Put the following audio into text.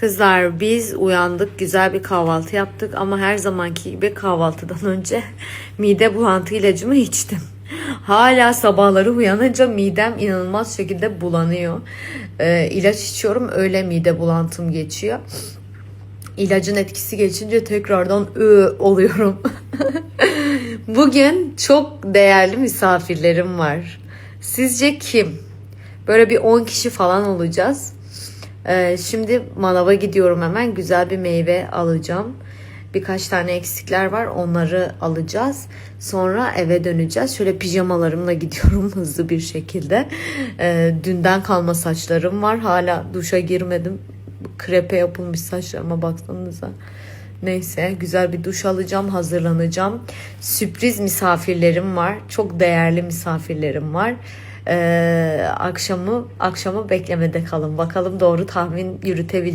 Kızlar biz uyandık güzel bir kahvaltı yaptık ama her zamanki gibi kahvaltıdan önce mide bulantı ilacımı içtim. Hala sabahları uyanınca midem inanılmaz şekilde bulanıyor. Ee, ilaç içiyorum öyle mide bulantım geçiyor. İlacın etkisi geçince tekrardan ı oluyorum. Bugün çok değerli misafirlerim var. Sizce kim? Böyle bir 10 kişi falan olacağız. Ee, şimdi manava gidiyorum hemen. Güzel bir meyve alacağım. Birkaç tane eksikler var. Onları alacağız. Sonra eve döneceğiz. Şöyle pijamalarımla gidiyorum hızlı bir şekilde. Ee, dünden kalma saçlarım var. Hala duşa girmedim. Krepe yapılmış saçlarıma baksanıza. Neyse güzel bir duş alacağım, hazırlanacağım. Sürpriz misafirlerim var. Çok değerli misafirlerim var. Ee, akşamı akşamı beklemede kalın. Bakalım doğru tahmin yürütebilecek